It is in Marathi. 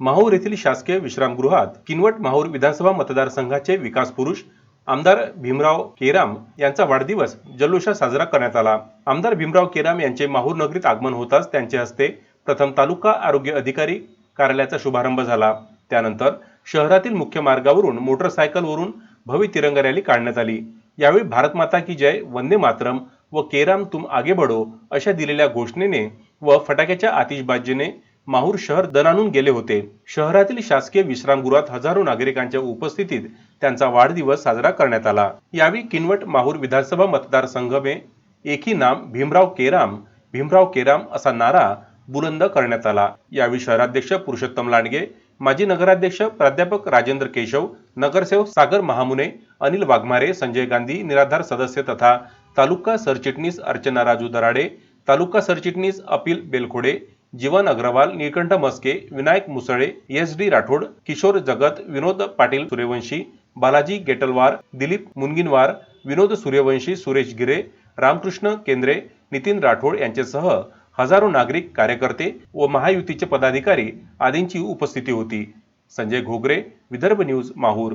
माहूर येथील शासकीय विश्रामगृहात किनवट माहूर विधानसभा मतदारसंघाचे विकास पुरुष आमदार भीमराव केराम यांचा वाढदिवस जल्लोषात साजरा करण्यात आला. आमदार भीमराव केराम यांचे माहूर नगरीत आगमन होताच त्यांच्या हस्ते प्रथम तालुका आरोग्य अधिकारी कार्यालयाचा शुभारंभ झाला. त्यानंतर शहरातील मुख्य मार्गावरून मोटरसायकलवरून भव्य तिरंगा रॅली काढण्यात आली. यावेळी भारत माता की जय वंदे मातरम व केराम तुम आगे बढो अशा दिलेल्या घोषणेने व फटाक्याच्या आतिषबाजीने माहूर शहर दणानून गेले होते. शहरातील शासकीय विश्रामगृहात हजारो नागरिकांच्या उपस्थितीत त्यांचा वाढदिवस साजरा करण्यात आला. यावेळी किनवट माहूर विधानसभा मतदारसंघ में एकी नाम भीमराव केराम भीमराव केराम असा नारा बुलंद करण्यात आला. यावेळी शहराध्यक्ष पुरुषोत्तम लांडगे माजी नगराध्यक्ष प्राध्यापक राजेंद्र केशव नगरसेवक सागर महामुने अनिल वाघमारे संजय गांधी निराधार सदस्य तथा तालुका सरचिटणीस अर्चना राजू दराडे तालुका सरचिटणीस अपिल बेलखोडे जीवन अग्रवाल नीलकंठ मस्के विनायक मुसळे एस डी राठोड किशोर जगत विनोद पाटील सूर्यवंशी बालाजी गेटलवार दिलीप मुनगिनवार विनोद सूर्यवंशी सुरेश गिरे रामकृष्ण केंद्रे नितीन राठोड यांच्यासह हजारो नागरिक कार्यकर्ते व महायुतीचे पदाधिकारी आदींची उपस्थिती होती. संजय घोगरे विदर्भ न्यूज माहूर.